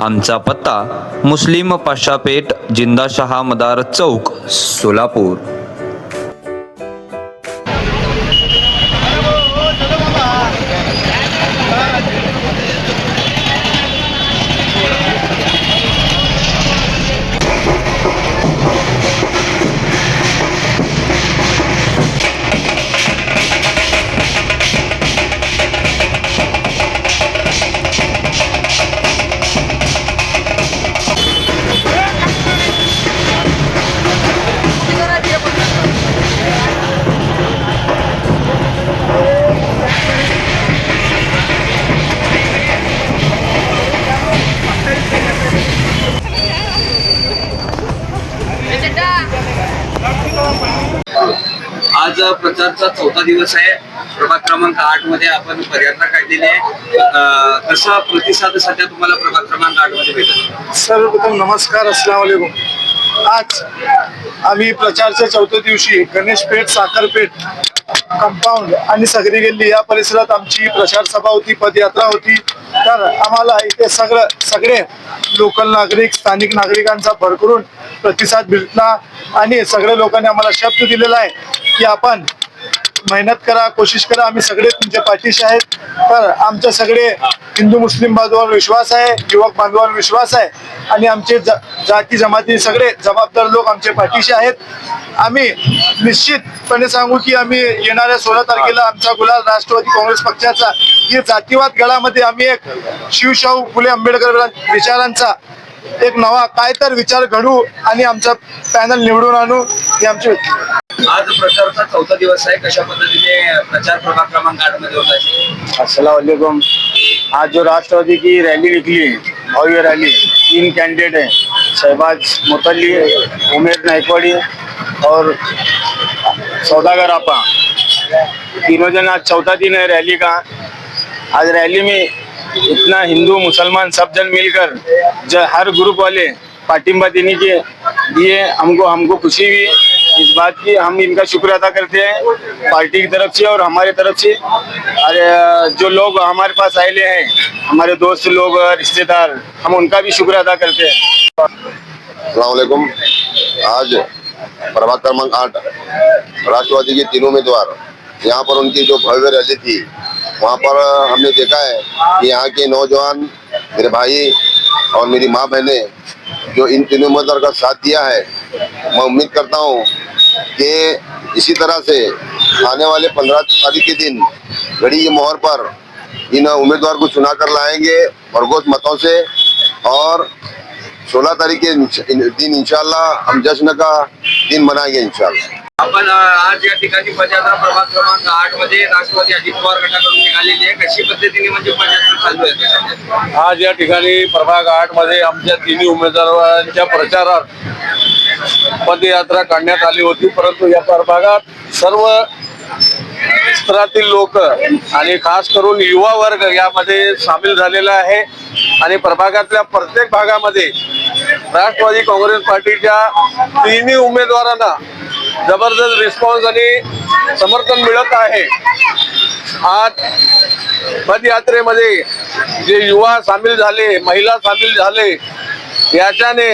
आमचा पत्ता मुस्लिम पाशापेठ जिंदाशहा मदार चौक सोलापूर. आज प्रचारचा चौथा दिवस आहे. प्रभाग क्रमांक आठमध्ये आपण पर्यटना काढलेली आहे. कसा प्रतिसाद सध्या तुम्हाला प्रभाग क्रमांक आठमध्ये भेटत सर्वप्रथम नमस्कार असला आज आम्ही प्रचारच्या चौथ्या दिवशी गणेशपेठ साखरपेठ कंपाऊंड आणि सगरी गल्ली या परिसरात आमची प्रचार सभा होती पदयात्रा होती. तर आम्हाला इथे सगळं सगळे लोकल नागरिक स्थानिक नागरिकांचा भरकरून प्रतिसाद भेटला आणि सगळ्या लोकांनी आम्हाला शब्द दिलेला आहे की आपण मेहनत करा कोशिश करा आम्ही सगळे तुमच्या पाठीशी आहेत. तर आमच्या सगळे हिंदू मुस्लिम बांधवांवर विश्वास आहे युवक बांधवांवर विश्वास आहे आणि आमचे ज- जाती जमाती सगळे जबाबदार लोक आमच्या पाठीशी आहेत. आम्ही निश्चितपणे सांगू की आम्ही येणाऱ्या सोळा तारखेला आमचा गुलाल राष्ट्रवादी काँग्रेस पक्षाचा ही जातीवाद गळामध्ये आम्ही एक शिवशाहू फुले आंबेडकर विचारांचा एक नवा काय तर विचार घडू आणि आमचा पॅनल निवडून आणू ही आमची आज प्रचारचा चौथा दिवस आहे. कशा पद्धतीने प्रचार प्रभाग क्रमांक आठमध्ये होत आहे? अस्सलाम वालेकुम आज जो राष्ट्रवादी की रैली निकली है भव्य रैली तीन कैंडिडेट हैं शहबाज मुतली उमेर नायकवाड़ी और सौदागर आपा. तीनों जन आज चौथा दिन है रैली का. आज रैली में इतना हिंदू, मुसलमान सब जन मिलकर जो, हर ग्रुप वाले पाटिंबा देने के दिए हमको हमको खुशी हुई। इस बात की हम इनका शुक्र अदा करते हैं पार्टी की तरफ़ से और हमारे तरफ़ से। अरे जो लोग हमारे पास आए हैं, हमारे दोस्त लोग, रिश्तेदार, हम उनका भी शुक्र अदा करते हैं। आज प्रभाग क्रमांक आठ, राष्ट्रवादी के तीन उम्मीदवार, यहाँ पर उनकी जो भव्य रैली थी वहाँ पर हमने देखा है कि यहाँ के नौजवान, मेरे भाई और मेरी माँ बहने, जो इन तीनों उम्मीदवार का साथ दिया है, मैं उम्मीद करता हूँ कि इसी तरह से आने वाले पंद्रह तारीख के दिन घड़ी मोहर पर इन उम्मीदवार को चुना कर लाएँगे भरघोस मतों से और सोलह तारीख के दिन इंशाल्लाह हम जश्न का दिन मनाएँगे इंशाल्लाह। आपण आज या ठिकाणी पदयात्रा प्रभाग क्रमांक आठमध्ये राष्ट्रवादी अजित पवार गटाकडून निघालेली आहे. कशी पद्धतीने म्हणजे पदयात्रा चालू आहे? आज या ठिकाणी प्रभाग आठमध्ये आमच्या तिन्ही उमेदवारांच्या प्रचारात पदयात्रा काढण्यात आली होती. परंतु या प्रभागात सर्व स्तरातील लोक आणि खास करून युवा वर्ग यामध्ये सामील झालेला आहे. आणि प्रभागातल्या प्रत्येक भागामध्ये राष्ट्रवादी काँग्रेस पार्टीच्या तिन्ही उमेदवारांना जबरदस्त रिस्पॉन्स आणि समर्थन मिळत आहे. आज पदयात्रेमध्ये जे युवा सामील झाले महिला सामील झाले याच्याने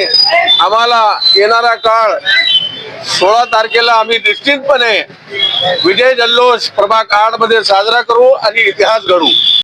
आम्हाला येणारा काळ सोळा तारखेला आम्ही निश्चितपणे विजय जल्लोष प्रभाग आठमध्ये साजरा करू आणि इतिहास घडू